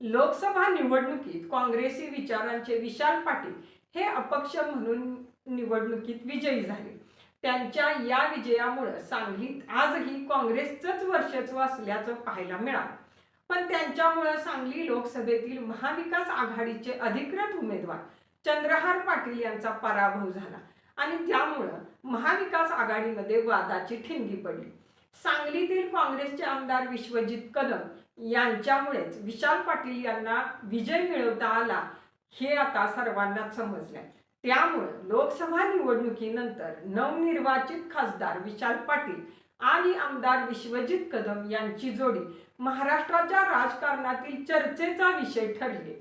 लोकसभा निवडणुकीत काँग्रेसी विचारांचे विशाल पाटील हे अपक्ष म्हणून निवडणुकीत विजयी झाले. त्यांच्या या विजयामुळे सांगलीत आजही काँग्रेसचंच वर्चस्व असल्याचं पाहायला मिळालं. पण त्यांच्यामुळे सांगली लोकसभेतील महाविकास आघाडीचे अधिकृत उमेदवार चंद्रहार पाटील यांचा पराभव झाला आणि त्यामुळं महाविकास आघाडीमध्ये वादाची ठिणगी पडली. सांगलीतील काँग्रेसचे आमदार विश्वजित कदम यांच्यामुळेच विशाल पाटील यांना विजय मिळवता आला हे आता सर्वांना समजलंय. त्यामुळे लोकसभा निवडणुकीनंतर नवनिर्वाचित खासदार विशाल पाटील आणि आमदार विश्वजित कदम यांची जोडी महाराष्ट्राच्या राजकारणातील चर्चेचा विषय ठरली.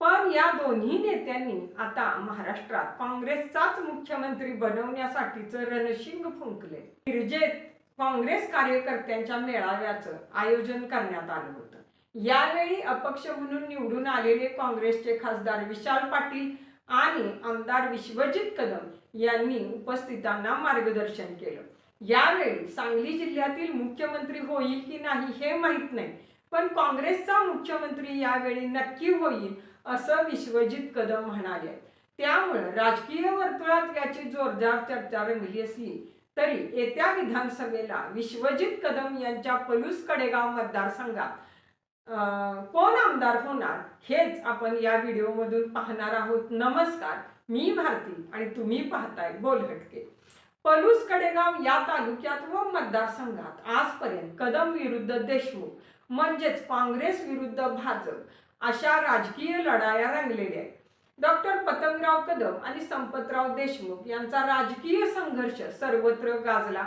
पण या दोन्ही नेत्यांनी आता महाराष्ट्रात काँग्रेसचाच मुख्यमंत्री बनवण्यासाठीचं रणशिंग फुंकले मिरजेत काँग्रेस कार्यकर्त्यांच्या मेळाव्याचं आयोजन करण्यात आलं होतं. यावेळी अपक्ष म्हणून निवडून आलेले काँग्रेसचे खासदार विशाल पाटील आणि आमदार विश्वजित कदम यांनी उपस्थितांना मार्गदर्शन केलं. यावेळी सांगली जिल्ह्यातील मुख्यमंत्री होईल की नाही हे माहीत नाही पण काँग्रेसचा मुख्यमंत्री यावेळी नक्की होईल असं विश्वजित कदम म्हणाले. त्यामुळं राजकीय वर्तुळात याची जोरदार चर्चा रंगली असली तरी येत्या विधानसभेला विश्वजित कदम यांच्या पलूस कडेगाव मतदारसंघात अं, कोण आमदार होणार हेच आपण या व्हिडिओमधून पाहणार आहोत. नमस्कार मी भारती आणि तुम्ही पाहताय बोल हटके पलूस कडेगाव या तालुक्यात व मतदारसंघात आजपर्यंत कदम विरुद्ध देशमुख म्हणजेच काँग्रेस विरुद्ध भाजप अशा राजकीय लढाया रंगलेल्या आहेत. डॉक्टर पतंगराव कदम आणि संपतराव देशमुख यांचा राजकीय संघर्ष सर्वत्र गाजला.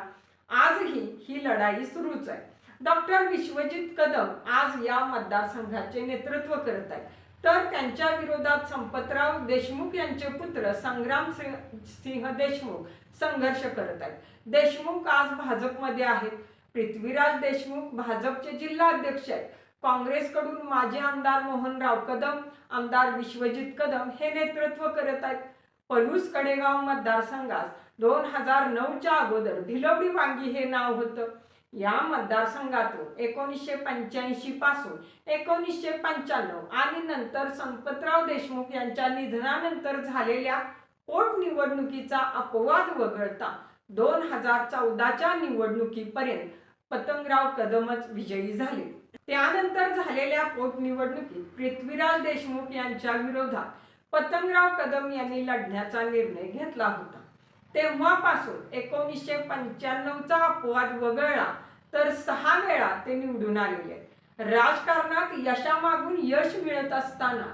आजही ही लढाई सुरूच आहे. डॉक्टर विश्वजित कदम आज या मतदारसंघाचे नेतृत्व करत आहेत. तर त्यांच्या विरोधात संपतराव देशमुख यांचे पुत्र संग्राम सिंह सिंह देशमुख संघर्ष करत आहेत. देशमुख आज भाजपमध्ये आहेत. पृथ्वीराज देशमुख भाजपचे जिल्हाध्यक्ष आहेत. काँग्रेसकडून माजी आमदार मोहनराव कदम आमदार विश्वजित कदम हे नेतृत्व करत आहेत. पलूस कडेगाव मतदारसंघास दोन हजार नऊच्या अगोदर भिलवडी वांगी हे नाव होतं. या मतदारसंघातून एकोणीसशे पंच्याऐंशी पासून एकोणीसशे पंच्याण्णव आणि नंतर संपतराव देशमुख यांच्या निधनानंतर झालेल्या पोटनिवडणुकीचा अपवाद वगळता दोन हजार चौदाच्या निवडणुकीपर्यंत पतंगराव कदमच विजयी झाले. त्यानंतर झालेल्या पोटनिवडणुकीत पृथ्वीराज देशमुख यांच्या विरोधात पतंगराव कदम यांनी लढण्याचा निर्णय घेतला होता. तेव्हापासून एकोणीसशे पंच्याण्णवचा अपवाद वगळला तर सहा वेळा ते निवडून आलेले. राजकारणात यशामागून यश मिळत असताना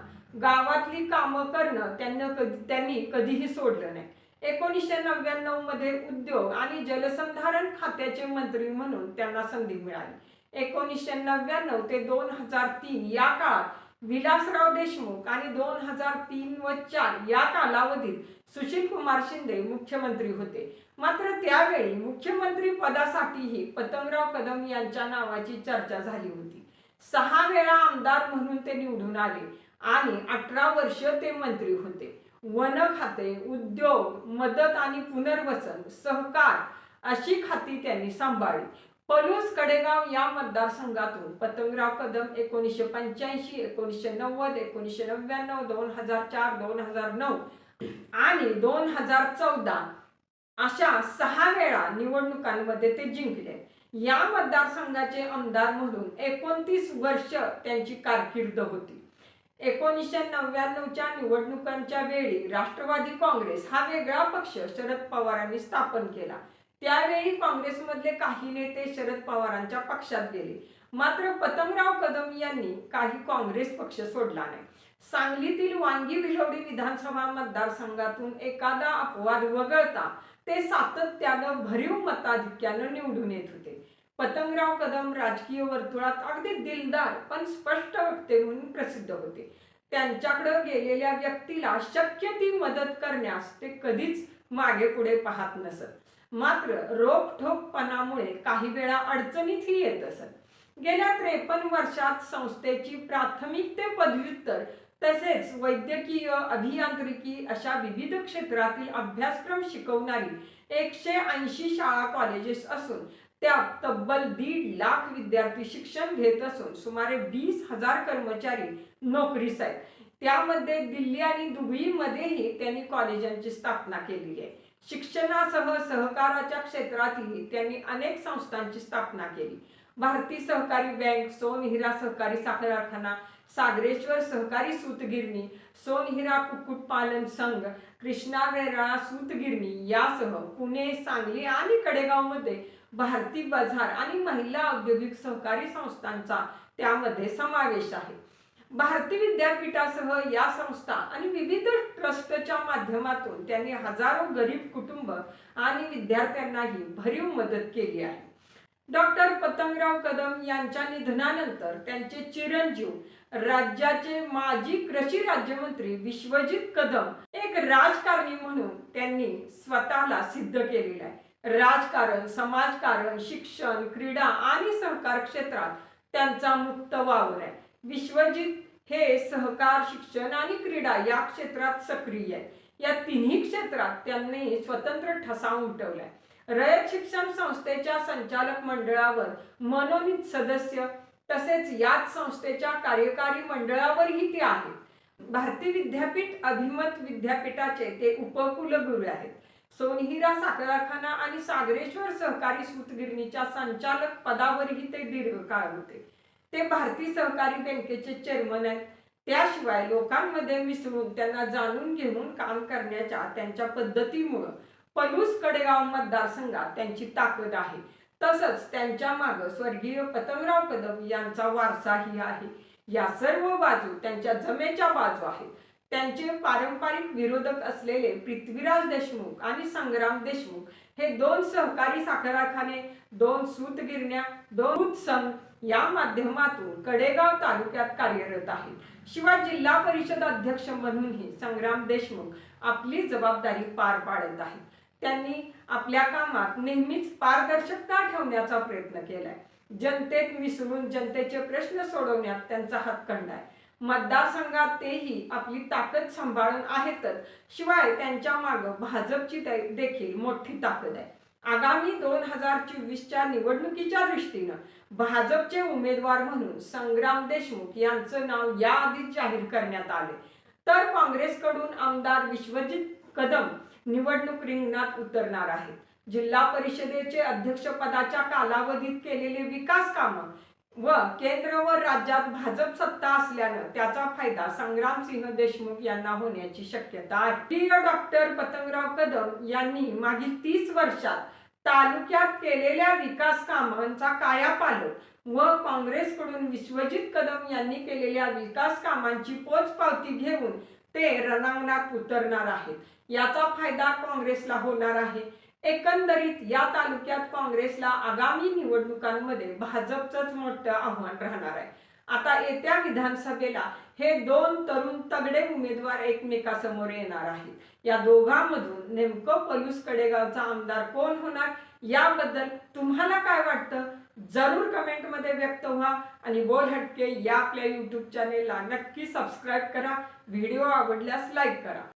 गावातली कामं करणं त्यांना कधी त्यांनी कधीही सोडलं नाही. एकोणीसशे नव्याण्णवमध्ये उद्योग आणि जलसंधारण खात्याचे मंत्री म्हणून त्यांना संधी मिळाली. एकोणीसशे नव्याण्णव ते दोन हजार तीन या काळात विलासराव देशमुख आणि दोन हजार तीन व चार या कालावधीत सुशील कुमार शिंदे मुख्यमंत्री होते. मात्र त्यावेळी मुख्यमंत्री पदासाठीही पतंगराव कदम यांच्या नावाची चर्चा झाली होती. सहा वेळा आमदार म्हणून ते निवडून आले आणि अठरा वर्ष ते मंत्री होते. वन खाते उद्योग मदत आणि पुनर्वसन सहकार अशी खाती त्यांनी सांभाळली. पलूस कडेगाव या मतदारसंघातून पतंगराव कदम एकोणीसशे पंच्याऐंशी एकोणीसशे नव्वद एकोणीसशे नव्याण्णव दोन हजार चार दोन हजार नऊ आणि दोन हजार चौदा अशा सहा वेळा निवडणुकांमध्ये ते जिंकले. या मतदारसंघाचे आमदार म्हणून एकोणतीस वर्ष त्यांची कारकीर्द होती. एकोणीसशे नव्याण्णवच्या निवडणुकांच्या वेळी राष्ट्रवादी काँग्रेस हा वेगळा पक्ष शरद पवारांनी स्थापन केला. त्यावेळी काँग्रेसमधले काही नेते शरद पवारांच्या पक्षात गेले. मात्र पतंगराव कदम यांनी काही काँग्रेस पक्ष सोडला नाही. सांगलीतील वांगी भिलवडी विधानसभा मतदारसंघातून एखादा अपवाद वगळता ते सातत्यानं भरीव मताधिक्यानं निवडून येत होते. पतंगराव कदम राजकीय वर्तुळात अगदी दिलदार पण स्पष्ट वक्ते म्हणून प्रसिद्ध होते. त्यांच्याकडे गेलेल्या व्यक्तीला शक्य ती मदत करण्यास ते कधीच मागे पुढे पाहत नसत. मात्र रोखठोकपणामुळे काही वेळा अडचणीतही येत असत. गेल्या त्रेपन्न वर्षात संस्थेची प्राथमिक ते पदव्युत्तर तसेच वैद्यकीय अभियांत्रिकी अशा विविध क्षेत्रातील अभ्यासक्रम शिकवणारी एकशे ऐंशी शाळा कॉलेजेस असून त्यात तब्बल दीड लाख विद्यार्थी शिक्षण घेत असून सुमारे वीस हजार कर्मचारी नोकरीस आहेत. त्यामध्ये दिल्ली आणि दुबईमध्येही त्यांनी कॉलेजांची स्थापना केली आहे. शिक्षणासह सहकाराच्या क्षेत्रातही त्यांनी अनेक संस्थांची स्थापना केली. भारतीय सहकारी बँक सोनहिरा सहकारी साखर कारखाना सागरेश्वर सहकारी सूतगिरणी सोनहिरा कुक्कुटपालन संघ कृष्णा वेराळा सूतगिरणी यासह पुणे सांगली आणि कडेगावमध्ये भारती बाजार आणि महिला औद्योगिक सहकारी संस्थांचा त्यामध्ये समावेश आहे. भारती विद्यापीठासह या संस्था आणि विविध ट्रस्टच्या माध्यमातून त्यांनी हजारो गरीब कुटुंब आणि विद्यार्थ्यांनाही भरीव मदत केली आहे. डॉक्टर पतंगराव कदम यांच्या निधनानंतर त्यांचे चिरंजीव राज्याचे माजी कृषी राज्यमंत्री विश्वजित कदम एक राजकारणी म्हणून त्यांनी स्वतःला सिद्ध केलेलं आहे. राजकारण समाजकारण शिक्षण क्रीडा आणि सहकार क्षेत्रात त्यांचा मुक्त वावर आहे. विश्वजित हे सहकार शिक्षण आणि क्रीडा या क्षेत्रात सक्रिय आहे या तिन्ही क्षेत्रात त्यांनी स्वतंत्र ठसा उमटवलाय. रयत शिक्षण संस्थेच्या संचालक मंडळावर मनोनीत सदस्य तसेच याच संस्थेच्या कार्यकारी मंडळावरही ते आहेत. भारतीय विद्यापीठ अभिमत विद्यापीठाचे ते उपकुलगुरू आहेत. सोनहिरा साखर कारखाना आणि सागरेश्वर सहकारी सूतगिरणीच्या संचालक पदावरही ते दीर्घकाळ होते. ते भारतीय सहकारी बँकेचे चेअरमन आहेत. त्याशिवाय लोकांमध्ये मिसळून त्यांना जाणून घेऊन काम करण्याच्या त्यांच्या पद्धतीमुळं पलूस कडेगाव मतदारसंघात त्यांची ताकद आहे. तसंच त्यांच्या मागं स्वर्गीय पतंगराव कदम यांचा वारसाही आहे. या सर्व बाजू त्यांच्या जमेच्या बाजू आहेत. त्यांचे पारंपरिक विरोधक असलेले पृथ्वीराज देशमुख आणि संग्राम देशमुख हे दोन सहकारी साखर कारखाने दोन सूतगिरण्या दोन दूध संघ या माध्यमातून कडेगाव तालुक्यात कार्यरत आहेत शिवाय जिल्हा परिषद अध्यक्ष म्हणूनही संग्राम देशमुख आपली जबाबदारी पार पाडत आहेत. त्यांनी आपल्या कामात नेहमीच पारदर्शकता ठेवण्याचा प्रयत्न केलाय. जनतेत मिसळून जनतेचे प्रश्न सोडवण्यात त्यांचा हातखंड आहे. मतदारसंघात तेही आपली ताकद सांभाळून आहेतच. शिवाय त्यांच्या माग भाजपची देखील मोठी ताकद आहे. आगामी दोन हजार चोवीसच्या निवडणुकीच्या दृष्टीनं भाजपचे उमेदवार म्हणून संग्राम देशमुख यांचं नाव याआधीच जाहीर करण्यात आले. तर काँग्रेसकडून आमदार विश्वजित कदम निवडणूक रिंगणात उतरणार आहेत. जिल्हा परिषदेचे अध्यक्षपदाच्या कालावधीत केलेले विकास कामं व केंद्र व राज्यात भाजप सत्ता असल्यानं त्याचा फायदा संग्राम सिंह देशमुख यांना होण्याची शक्यता आहे. डॉक्टर पतंगराव कदम यांनी मागील तीस वर्षात तालुक्यात केलेल्या विकास कामांचा कायापालट व काँग्रेसकडून विश्वजित कदम यांनी केलेल्या विकास कामांची पोचपावती घेऊन ते रणांगणात उतरणार आहेत. याचा फायदा काँग्रेसला होणार आहे. एकंदरीत या तालुक्यात काँग्रेसला आगामी निवडणुकांमध्ये भाजपचंच मोठं आव्हान राहणार आहे. आता येत्या विधानसभेला हे दोन तरुण तगडे उमेदवार एकमेकासमोर येणार आहेत. या दोघांमधून नेमकं पलूस कडेगावचा आमदार कोण होणार याबद्दल तुम्हाला काय वाटतं? जरूर कमेंटमध्ये व्यक्त व्हा आणि बोल हटके या आपल्या यूट्यूब चॅनेलला नक्की सबस्क्राईब करा. व्हिडिओ आवडल्यास लाईक करा.